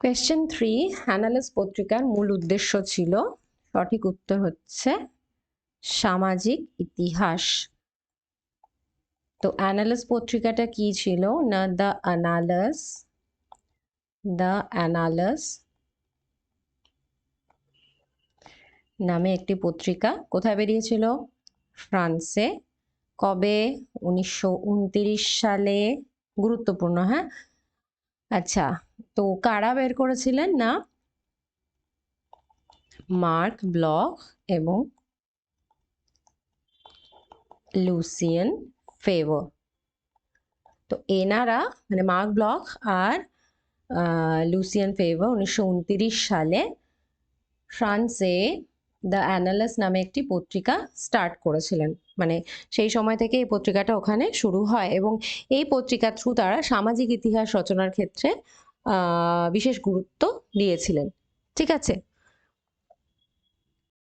Question three অ্যানালিস পত্রিকার মূল উদ্দেশ্য ছিল, সঠিক উত্তর হচ্ছে সামাজিক ইতিহাস। তো অ্যানালিস পত্রিকাটা কি ছিল? না দ্য অ্যানালাস দ্য অ্যানালাস নামে একটি পত্রিকা কোথায় বেরিয়েছিল? ফ্রান্সে। কবে? উনিশশো উনত্রিশ সালে। গুরুত্বপূর্ণ হ্যাঁ? আচ্ছা তো কারা বের করেছিলেন না? মার্ক ব্লক এবং লুসিয়ান ফেভার তো এনারা মানে মার্ক ব্লক আর লুসিয়ান ফেভার উনিশশো সালে ফ্রান্সে দ্য অ্যানালাস নামে একটি পত্রিকা স্টার্ট করেছিলেন। মানে সেই সময় থেকে এই পত্রিকাটা ওখানে শুরু হয় এবং এই পত্রিকার থ্রু তারা সামাজিক ইতিহাস রচনার ক্ষেত্রে বিশেষ গুরুত্ব দিয়েছিলেন। ঠিক আছে?